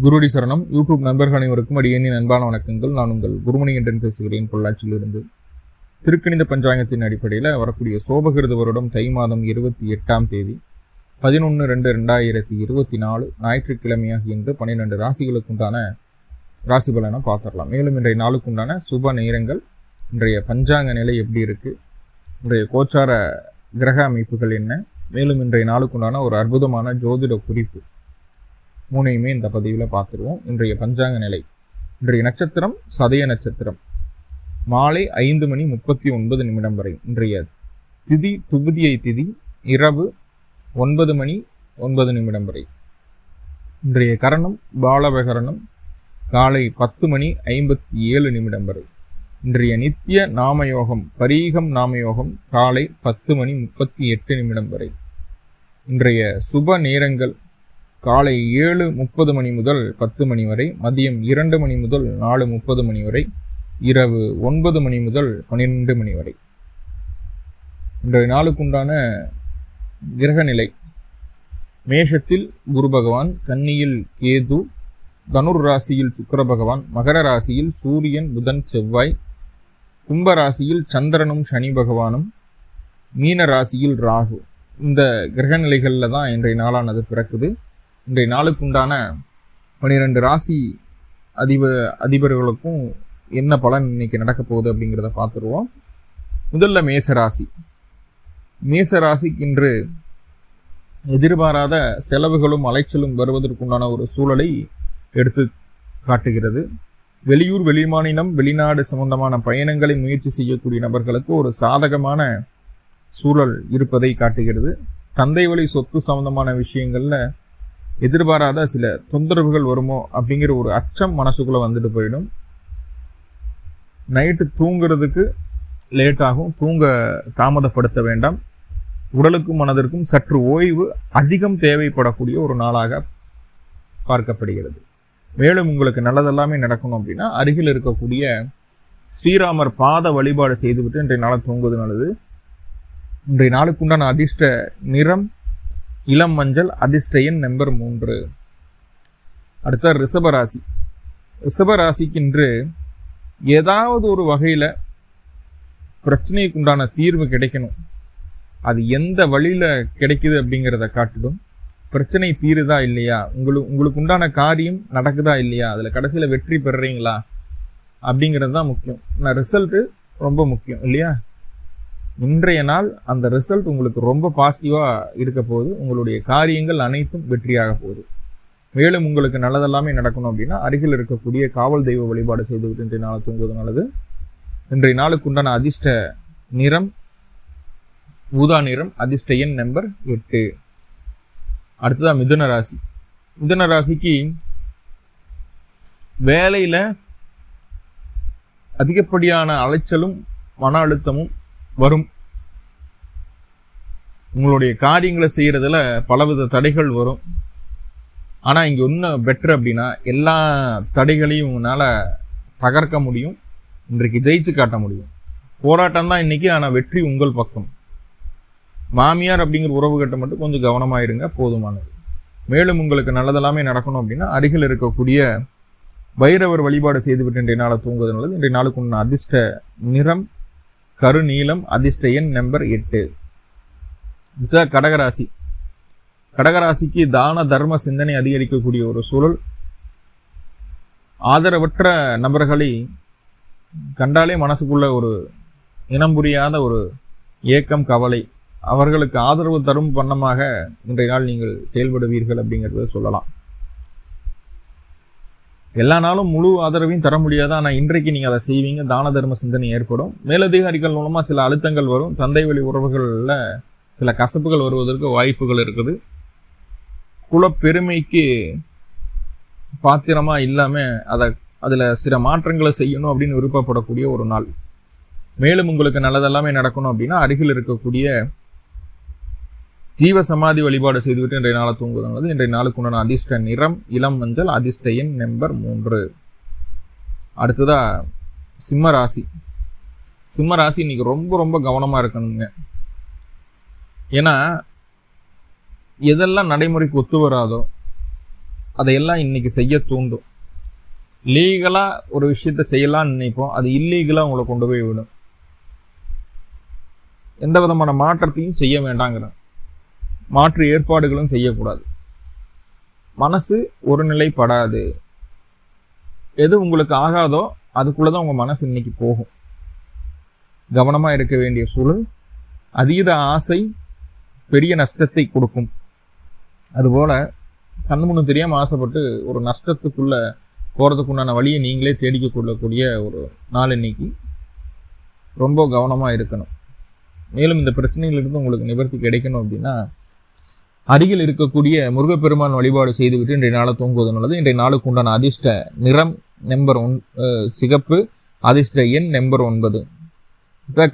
குருடி சரணம். யூடியூப் நண்பர்கள் அனைவருக்கும் அடியேனின் அன்பான வணக்கங்கள். நான் உங்கள் குருமணி என்றன் பேசுகிறேன். பொள்ளாச்சியிலிருந்து திருக்கணித பஞ்சாங்கத்தின் அடிப்படையில் வரக்கூடிய சோபகிருத வருடம் தை மாதம் இருபத்தி எட்டாம் தேதி பதினொன்று ரெண்டு ரெண்டாயிரத்தி இருபத்தி நாலு ஞாயிற்றுக்கிழமையாக இன்று பன்னிரெண்டு ராசிகளுக்குண்டான ராசி பலனை பார்த்துடலாம். மேலும் இன்றைய நாளுக்குண்டான சுப நேரங்கள் இன்றைய பஞ்சாங்க நிலை எப்படி இருக்குது இன்றைய கோச்சார கிரக அமைப்புகள் என்ன மேலும் இன்றைய நாளுக்குண்டான ஒரு அற்புதமான ஜோதிட குறிப்பு. மூணையுமே இந்த பதிவில் பார்த்துருவோம். இன்றைய பஞ்சாங்க நிலை. இன்றைய நட்சத்திரம் சதய நட்சத்திரம். மாலை ஐந்து மணி முப்பத்தி ஒன்பது நிமிடம் வரை. இன்றைய திதி துபதியை திதி இரவு ஒன்பது மணி ஒன்பது நிமிடம் வரை. இன்றைய கரணம் பாலவகரணம் காலை பத்து மணி ஐம்பத்தி ஏழு நிமிடம் வரை. இன்றைய நித்திய நாமயோகம் பரீகம் நாமயோகம் காலை பத்து மணி முப்பத்தி எட்டு நிமிடம் வரை. இன்றைய சுப நேரங்கள் காலை ஏழு முப்பது மணி முதல் பத்து மணி வரை மதியம் இரண்டு மணி முதல் நாலு முப்பது மணி வரை இரவு ஒன்பது மணி முதல் பன்னிரெண்டு மணி வரை. இன்றைய நாளுக்குண்டான கிரகநிலை. மேஷத்தில் குரு பகவான் கன்னியில் கேது தனுர் ராசியில் சுக்கர பகவான் மகர ராசியில் சூரியன் புதன் செவ்வாய் கும்ப ராசியில் சந்திரனும் சனி பகவானும் மீன ராசியில் ராகு. இந்த கிரகநிலைகளில் தான் இன்றைய நாளானது பிறக்குது. இன்றைய நாளுக்குண்டான பனிரெண்டு ராசி அதிப அதிபர்களுக்கும் என்ன பலன் இன்னைக்கு நடக்க போகுது அப்படிங்கிறத பார்த்துருவோம். முதல்ல மேச ராசி மேச ராசிக்கு இன்று எதிர்பாராத செலவுகளும் அலைச்சலும் வருவதற்குண்டான ஒரு சூழலை எடுத்து காட்டுகிறது. வெளியூர் வெளிமாநிலம் வெளிநாடு சம்பந்தமான பயணங்களை முயற்சி செய்யக்கூடிய நபர்களுக்கு ஒரு சாதகமான சூழல் இருப்பதை காட்டுகிறது. தந்தை வழி சொத்து சம்பந்தமான விஷயங்களில் எதிர்பாராத சில தொந்தரவுகள் வருமோ அப்படிங்கிற ஒரு அச்சம் மனசுக்குள்ளே வந்துட்டு போயிடும். நைட்டு தூங்குறதுக்கு லேட் ஆகும். தூங்க தாமதப்படுத்த வேண்டாம். உடலுக்கும் மனதிற்கும் சற்று ஓய்வு அதிகம் தேவைப்படக்கூடிய ஒரு நாளாக பார்க்கப்படுகிறது. மேலும் உங்களுக்கு நல்லதெல்லாமே நடக்கணும் அப்படின்னா அருகில் இருக்கக்கூடிய ஸ்ரீராமர் பாத வழிபாடு செய்துவிட்டு இன்றைய நாளை தூங்குவது நல்லது. இன்றைய நாளுக்குண்டான அதிர்ஷ்ட நிறம் இளம் மஞ்சள் அதிர்ஷ்டயன் நம்பர் மூன்று. அடுத்த ரிஷபராசி ரிஷபராசிக்கின்று ஏதாவது ஒரு வகையில் பிரச்சனைக்கு உண்டான தீர்வு கிடைக்கணும். அது எந்த வழியில் கிடைக்குது அப்படிங்கிறத காட்டிடும் பிரச்சனை தீருதா இல்லையா? உங்களுக்கு உங்களுக்கு உண்டான காரியம் நடக்குதா இல்லையா? அதில் கடைசியில் வெற்றி பெறுறீங்களா? அப்படிங்கிறது தான் முக்கியம். நான் ரிசல்ட்டு ரொம்ப முக்கியம் இல்லையா? இன்றைய நாள் அந்த ரிசல்ட் உங்களுக்கு ரொம்ப பாசிட்டிவாக இருக்க போகுது. உங்களுடைய காரியங்கள் அனைத்தும் வெற்றியாக போகுது. மேலும் உங்களுக்கு நல்லதெல்லாமே நடக்கணும் அப்படின்னா அருகில் இருக்கக்கூடிய காவல் தெய்வ வழிபாடு செய்துவிட்டு இன்றைய நாளை தூங்குவது நல்லது. இன்றைய நாளுக்கு உண்டான அதிர்ஷ்ட நிறம் ஊதா நிறம் அதிர்ஷ்ட எண் நம்பர் எட்டு. அடுத்ததான் மிதுன ராசி. மிதுன ராசிக்கு வேலையில் அதிகப்படியான அலைச்சலும் மன அழுத்தமும் வரும். உங்களுடைய காரியங்களை செய்கிறதுல பலவித தடைகள் வரும். ஆனால் இங்கே இன்னும் பெட்ரு அப்படின்னா எல்லா தடைகளையும் உங்களால் தகர்க்க முடியும். இன்றைக்கு ஜெயிச்சு காட்ட முடியும். போராட்டம் தான் இன்றைக்கி ஆனால் வெற்றி உங்கள் பக்கம். மாமியார் அப்படிங்கிற உறவுகிட்ட மட்டும் கொஞ்சம் கவனமாக இருங்க போதுமானது. மேலும் உங்களுக்கு நல்லதெல்லாமே நடக்கணும் அப்படின்னா அருகில் இருக்கக்கூடிய பைரவர் வழிபாடு செய்துவிட்டு இன்றைய நாளை தூங்குவது நல்லது. இன்றைய நாளுக்கு உள்ள அதிர்ஷ்ட நிறம் கருநீலம் அதிர்ஷ்டயன் நம்பர் எட்டு. இது கடகராசி. கடகராசிக்கு தான தர்ம சிந்தனை அதிகரிக்கக்கூடிய ஒரு சூழல். ஆதரவற்ற நபர்களை கண்டாலே மனசுக்குள்ள ஒரு இனம் புரியாத ஒரு ஏக்கம் கவலை. அவர்களுக்கு ஆதரவு தரும் வண்ணமாக இன்றைய நாள் நீங்கள் செயல்படுவீர்கள் அப்படிங்கிறத சொல்லலாம். எல்லா நாளும் முழு ஆதரவையும் தர முடியாது? ஆனால் இன்றைக்கு நீங்கள் அதை செய்வீங்க. தான தர்ம சிந்தனை ஏற்படும். மேலதிகாரிகள் மூலமாக சில அழுத்தங்கள் வரும். தந்தை வழி உறவுகளில் சில கசப்புகள் வருவதற்கு வாய்ப்புகள் இருக்குது. குலப்பெருமைக்கு பாத்திரமாக இல்லாமல் அதை அதில் சில மாற்றங்களை செய்யணும் அப்படின்னு விருப்பப்படக்கூடிய ஒரு நாள். மேலும் உங்களுக்கு நல்லதெல்லாமே நடக்கணும் அப்படின்னா அருகில் இருக்கக்கூடிய ஜீவ சமாதி வழிபாடு செய்துவிட்டு இன்றைய நாளை தூங்குவது இன்றைய நாளுக்கு உண்டான அதிர்ஷ்ட நிறம் இளம் மஞ்சள் அதிர்ஷ்ட எண் நம்பர் மூன்று. அடுத்ததா சிம்ம ராசி. சிம்ம ராசி இன்னைக்கு ரொம்ப ரொம்ப கவனமாக இருக்கணுங்க. ஏன்னா எதெல்லாம் நடைமுறைக்கு ஒத்து வராதோ அதையெல்லாம் இன்னைக்கு செய்ய தூண்டும். லீகலாக ஒரு விஷயத்த செய்யலாம்னு நினைப்போம். அது இல்லீகலாக உங்களை கொண்டு போய் விடும். எந்த விதமான மாற்றத்தையும் செய்ய வேண்டாங்கிறேன் மாற்று ஏற்பாடுகளும் செய்யக்கூடாது. மனசு ஒருநிலைப்படாது. எது உங்களுக்கு ஆகாதோ அதுக்குள்ளே தான் உங்கள் மனசு இன்னைக்கு போகும். கவனமாக இருக்க வேண்டிய சூழல் அதீத ஆசை பெரிய நஷ்டத்தை கொடுக்கும். அதுபோல கண்முன்னு தெரியாமல் ஆசைப்பட்டு ஒரு நஷ்டத்துக்குள்ளே போகிறதுக்குண்டான வழியை நீங்களே தேடிக்க கொள்ளக்கூடிய ஒரு நாள் இன்னைக்கு. ரொம்ப கவனமாக இருக்கணும். மேலும் இந்த பிரச்சனையிலிருந்து உங்களுக்கு நிவர்த்தி கிடைக்கணும் அப்படின்னா அருகில் இருக்கக்கூடிய முருகப்பெருமான் வழிபாடு செய்துவிட்டு இன்றைய நாளை தூங்குவது நல்லது. இன்றைய நாளுக்கு உண்டான அதிர்ஷ்ட நிறம் நம்பர் ஒன் அஹ், சிகப்பு அதிர்ஷ்ட எண் நம்பர் ஒன்பது.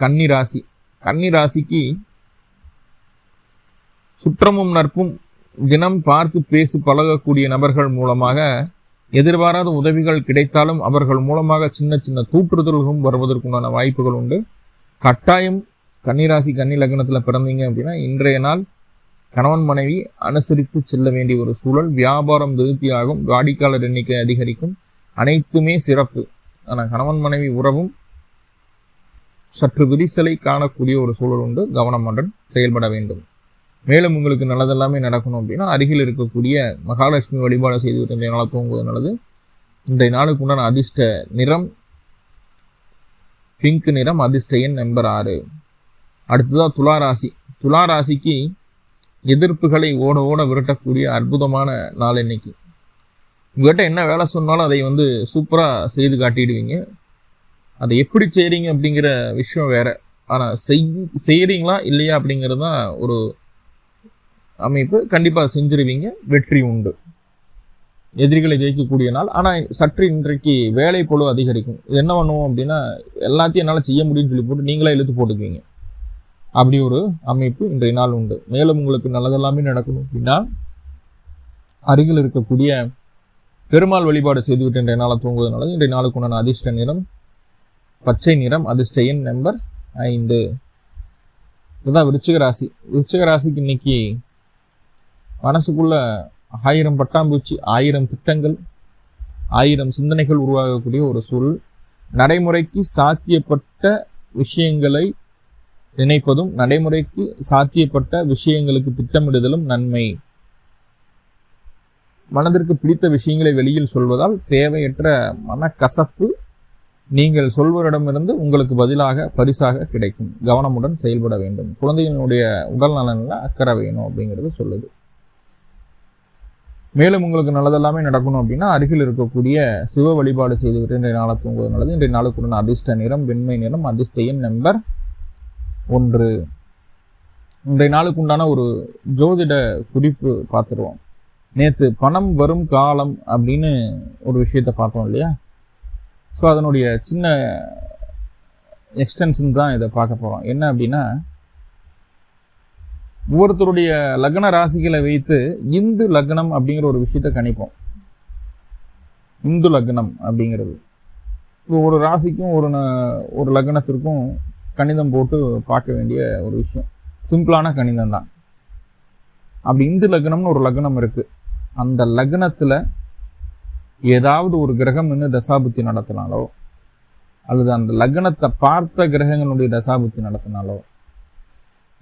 கன்னி ராசி. கன்னி ராசிக்கு சுற்றமும் நட்பும் தினம் பார்த்து பேசி பழகக்கூடிய நபர்கள் மூலமாக எதிர்பாராத உதவிகள் கிடைத்தாலும் அவர்கள் மூலமாக சின்ன சின்ன தூற்றுதல்களும் வருவதற்குண்டான வாய்ப்புகள் உண்டு. கட்டாயம் கன்னிராசி கன்னி லக்னத்தில் பிறந்தீங்க அப்படின்னா இன்றைய நாள் கணவன் மனைவி அனுசரித்து செல்ல வேண்டிய ஒரு சூழல் வியாபாரம் விருத்தியாகும் வாடிக்கையாளர் எண்ணிக்கை அதிகரிக்கும் அனைத்துமே சிறப்பு. ஆனால் கணவன் மனைவி உறவும் சற்று விரிசலை காணக்கூடிய ஒரு சூழல் உண்டு. கவனமுடன் செயல்பட வேண்டும். மேலும் உங்களுக்கு நல்லதெல்லாமே நடக்கணும் அப்படின்னா அருகில் இருக்கக்கூடிய மகாலட்சுமி வழிபாடு செய்துவிட்டு இன்றைய நாளை தூங்குவது நல்லது. இன்றைய நாளுக்கு உண்டான அதிர்ஷ்ட நிறம் பிங்க் நிறம் அதிர்ஷ்ட எண் நம்பர் ஆறு. அடுத்ததாக துளாராசி. துளாராசிக்கு எதிர்ப்புகளை ஓட ஓட விரட்டக்கூடிய அற்புதமான நாள் இன்னைக்கு. உங்கள்கிட்ட என்ன வேலை சொன்னாலும் அதை வந்து சூப்பராக செய்து காட்டிடுவீங்க. அதை எப்படி செய்கிறீங்க அப்படிங்கிற விஷயம் வேறு. ஆனால் செய் செய்கிறீங்களா இல்லையா அப்படிங்கிறது தான் ஒரு அமைப்பு. கண்டிப்பாக செஞ்சிருவீங்க. வெற்றி உண்டு. எதிரிகளை ஜெயிக்கக்கூடிய நாள். ஆனால் சற்று இன்றைக்கு வேலை பொழு அதிகரிக்கும். இது என்ன பண்ணுவோம் அப்படின்னா எல்லாத்தையும் என்னால் செய்ய முடியும்னு சொல்லி போட்டு நீங்களே இழுத்து போட்டுக்குவீங்க. அப்படி ஒரு அமைப்பு இன்றைய நாள் உண்டு. மேலும் உங்களுக்கு நல்லதெல்லாமே நடக்கணும். அப்படின்னா அருகில் இருக்கக்கூடிய பெருமாள் வழிபாடு செய்துவிட்டு இன்றைய நாளை தூங்குவதனால இன்றைய நாளுக்கு உண்டான அதிர்ஷ்ட நிறம் பச்சை நிறம் அதிர்ஷ்ட எண் நம்பர் ஐந்து. இதுதான் விருச்சிக ராசி. விருச்சிக ராசிக்கு இன்னைக்கு மனசுக்குள்ள ஆயிரம் பட்டாம்பூச்சி ஆயிரம் திட்டங்கள் ஆயிரம் சிந்தனைகள் உருவாகக்கூடிய ஒரு சூழல். நடைமுறைக்கு சாத்தியப்பட்ட விஷயங்களை நினைப்பதும் நடைமுறைக்கு சாத்தியப்பட்ட விஷயங்களுக்கு திட்டமிடுதலும் நன்மை. மனதிற்கு பிடித்த விஷயங்களை வெளியில் சொல்வதால் தேவையற்ற மனக்கசப்பு நீங்கள் சொல்வரிடமிருந்து உங்களுக்கு பதிலாக பரிசாக கிடைக்கும். கவனமுடன் செயல்பட வேண்டும். குழந்தையினுடைய உடல் நலனில் அக்கறை வேணும் அப்படிங்கிறது சொல்லுது. மேலும் உங்களுக்கு நல்லதெல்லாமே நடக்கணும் அப்படின்னா அருகில் இருக்கக்கூடிய சிவ வழிபாடு செய்துவிட்டு இன்றைய நாளை தூங்குவது நல்லது. இன்றைய நாளுக்குடன் அதிர்ஷ்ட நிறம் வெண்மை நிறம் அதிர்ஷ்ட எண் நம்பர் ஒன்று. இன்றைய நாளுக்கு உண்டான ஒரு ஜோதிட குறிப்பு பார்த்துருவோம். நேற்று பணம் வரும் காலம் அப்படின்னு ஒரு விஷயத்தை பார்த்தோம் இல்லையா? ஸோ அதனுடைய சின்ன எக்ஸ்டென்ஷன் தான் இதை பார்க்க போகிறோம் என்ன அப்படின்னா ஒவ்வொருத்தருடைய லக்ன ராசிகளை வைத்து இந்து லக்னம் அப்படிங்கிற ஒரு விஷயத்தை கணிப்போம். இந்து லக்னம் அப்படிங்கிறது. ஒரு ராசிக்கும் ஒரு ந- ஒரு லக்னத்திற்கும் கணிதம் போட்டு பார்க்க வேண்டிய ஒரு விஷயம். சிம்பிளான கணிதம் தான். அப்படி இந்து லக்னம்னு ஒரு லக்னம் இருக்குது அந்த லக்னத்தில் ஏதாவது ஒரு கிரகம் நின்று தசாபுத்தி நடத்தினாலோ அல்லது அந்த லக்னத்தை பார்த்த கிரகங்களுடைய தசாபுத்தி நடத்தினாலோ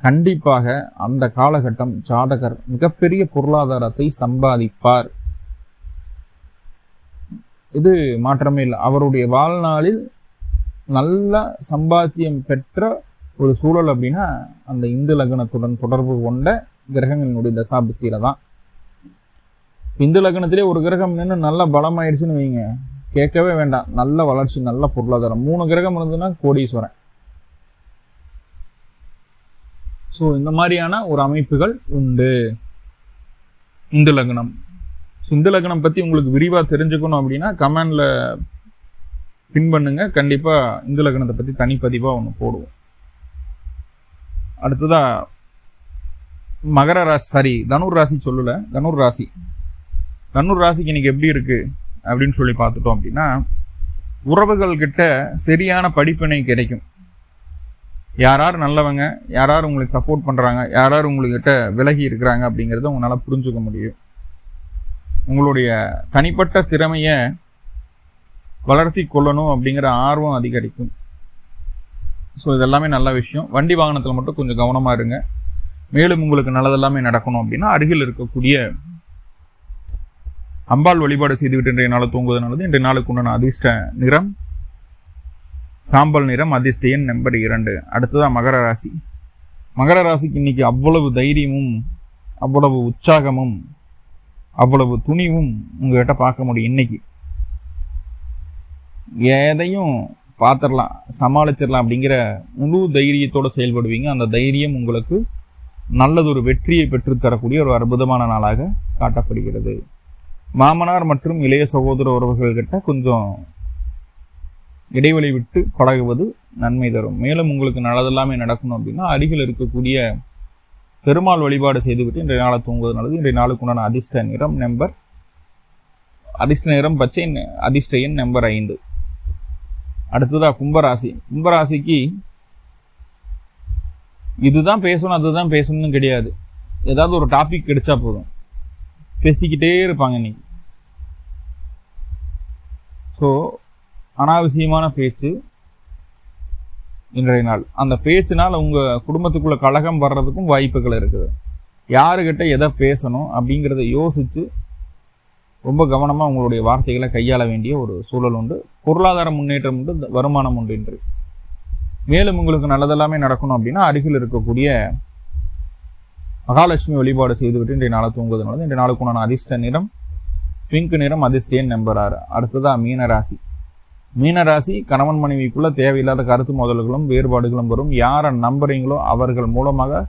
கண்டிப்பாக அந்த காலகட்டம் ஜாதகர் மிகப்பெரிய பொருளாதாரத்தை சம்பாதிப்பார். இது மாற்றமே இல்லை. அவருடைய வாழ்நாளில் நல்ல சம்பாத்தியம் பெற்ற ஒரு சூழல் அப்படின்னா அந்த இந்து லக்னத்துடன் தொடர்பு கொண்ட கிரகங்களினுடைய தசாபுத்தியில தான். இந்து லக்னத்திலே ஒரு கிரகம் நின்று நல்ல பலமாயிடுச்சுன்னு வைங்க. கேட்கவே வேண்டாம். நல்ல வளர்ச்சி நல்ல பொருளாதாரம். மூணு கிரகம் இருந்ததுன்னா கோடீஸ்வரன். ஸோ இந்த மாதிரியான ஒரு அமைப்புகள் உண்டு. இந்து லக்னம். ஸோ இந்து லக்னம் பற்றி உங்களுக்கு விரிவாக தெரிஞ்சுக்கணும் அப்படின்னா கமெண்டில் பின் பண்ணுங்கள் கண்டிப்பாக இந்து லக்னத்தை பற்றி தனிப்பதிவாக ஒன்று போடுவோம். அடுத்ததாக மகர ராசி சாரி தனுர் ராசி சொல்லல. தனுர் ராசி. தனுர் ராசிக்கு இன்னைக்கு எப்படி இருக்குது அப்படின்னு சொல்லி பார்த்துட்டோம் அப்படின்னா உறவுகள் கிட்ட சரியான படிப்பினை கிடைக்கும். யார் யார் நல்லவங்க யார் யார் உங்களுக்கு சப்போர்ட் பண்ணுறாங்க யார் யார் உங்கள்கிட்ட விலகி இருக்கிறாங்க அப்படிங்கிறத உங்களால் புரிஞ்சுக்க முடியும். உங்களுடைய தனிப்பட்ட திறமையை வளர்த்தி கொள்ளணும் அப்படிங்கிற ஆர்வம் அதிகரிக்கும். ஸோ இதெல்லாமே நல்ல விஷயம். வண்டி வாகனத்தில் மட்டும் கொஞ்சம் கவனமாக இருங்க. மேலும் உங்களுக்கு நல்லதெல்லாமே நடக்கணும் அப்படின்னா அருகில் இருக்கக்கூடிய அம்பாள் வழிபாடு செய்துவிட்டு இன்றைய நாளை தூங்குவது நல்லது. இன்றைய நாளுக்கு உண்டான அதிர்ஷ்ட நிறம் சாம்பல் நிறம் அதிர்ஷ்ட எண் நம்பர் இரண்டு. அடுத்ததாக மகர ராசி. மகர ராசிக்கு இன்னைக்கு அவ்வளவு தைரியமும் அவ்வளவு உற்சாகமும் அவ்வளவு துணிவும் உங்கள்கிட்ட பார்க்க முடியும் இன்னைக்கு. எதையும் பார்த்துடலாம் சமாளிச்சிடலாம் அப்படிங்கிற முழு தைரியத்தோடு செயல்படுவீங்க. அந்த தைரியம் உங்களுக்கு நல்லதொரு வெற்றியை பெற்றுத்தரக்கூடிய ஒரு அற்புதமான நாளாக காட்டப்படுகிறது. மாமனார் மற்றும் இளைய சகோதர உறவுகள்கிட்ட கொஞ்சம் இடைவெளி விட்டு பழகுவது நன்மை தரும். மேலும் உங்களுக்கு நல்லதெல்லாமே நடக்கணும் அப்படின்னா அருகில் இருக்கக்கூடிய பெருமாள் வழிபாடு செய்துவிட்டு இன்றைய நாளை தூங்குவது நல்லது. இன்றைய நாளுக்கு உண்டான அதிர்ஷ்ட நிறம் நம்பர் அதிர்ஷ்ட நிறம் பச்சை அதிர்ஷ்ட எண் நம்பர் ஐந்து. அடுத்ததாக கும்பராசி. கும்பராசிக்கு இதுதான் பேசணும் அதுதான் பேசணும்னு கிடையாது. ஏதாவது ஒரு டாபிக் கிடைச்சா போதும். பேசிக்கிட்டே இருப்பாங்க இன்னைக்கு. ஸோ அனாவசியமான பேச்சு இன்றைய நாள். அந்த பேச்சுனால் உங்கள் குடும்பத்துக்குள்ளே கழகம் வர்றதுக்கும் வாய்ப்புகள் இருக்குது. யாருக்கிட்ட எதை பேசணும் அப்படிங்கிறத யோசித்து ரொம்ப கவனமாக உங்களுடைய வார்த்தைகளை கையாள வேண்டிய ஒரு சூழல் உண்டு. பொருளாதார முன்னேற்றம் உண்டு வருமானம் உண்டு என்று மேலும் உங்களுக்கு நல்லதெல்லாமே நடக்கணும் அப்படின்னா அருகில் இருக்கக்கூடிய மகாலட்சுமி வழிபாடு செய்துவிட்டு இன்றைய நாளை தூங்குவதனால இன்றைய நாளுக்கு உண்டான அதிர்ஷ்ட நிறம் பிங்க் நிறம் அதிர்ஷ்டேன் நம்பர் ஆறு. அடுத்ததாக மீனராசி. மீனராசி கணவன் மனைவிக்குள்ளே தேவையில்லாத கருத்து மோதல்களும் வேறுபாடுகளும் வரும். யாரை நம்புறீங்களோ அவர்கள் மூலமாக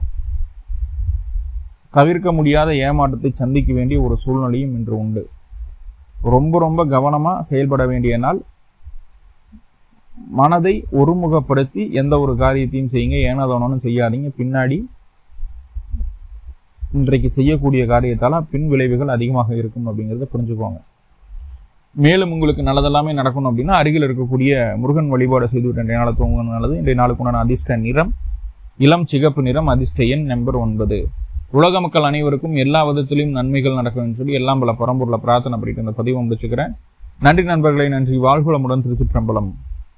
தவிர்க்க முடியாத ஏமாற்றத்தை சந்திக்க வேண்டிய ஒரு சூழ்நிலையும் இன்று உண்டு. ரொம்ப ரொம்ப கவனமாக செயல்பட வேண்டிய நாள். மனதை ஒருமுகப்படுத்தி எந்த ஒரு காரியத்தையும் செய்யுங்க. ஏனாதோனும் செய்யாதீங்க. பின்னாடி இன்றைக்கு செய்யக்கூடிய காரியத்தால் பின் விளைவுகள் அதிகமாக இருக்கும் அப்படிங்கிறத புரிஞ்சுக்கோங்க. மேலும் உங்களுக்கு நல்லதெல்லாமே நடக்கணும் அப்படின்னா அருகில் இருக்கக்கூடிய முருகன் வழிபாடு செய்துவிட்டு இன்றைய நாளை தூங்கணும் நல்லது. இன்றைய நாளுக்குண்டான அதிர்ஷ்ட நிறம் இளம் சிகப்பு நிறம் அதிர்ஷ்ட எண் நம்பர் ஒன்பது. உலக மக்கள் அனைவருக்கும் எல்லா விதத்திலையும் நன்மைகள் நடக்கும்னு சொல்லி எல்லாம் பல பரம்பூரில் பிரார்த்தனை பண்ணிட்டு இந்த பதிவை முடிச்சுக்கிறேன். நன்றி நண்பர்களை நன்றி. வாழ்குளமுடன் திருச்சிற்றம்பலம்.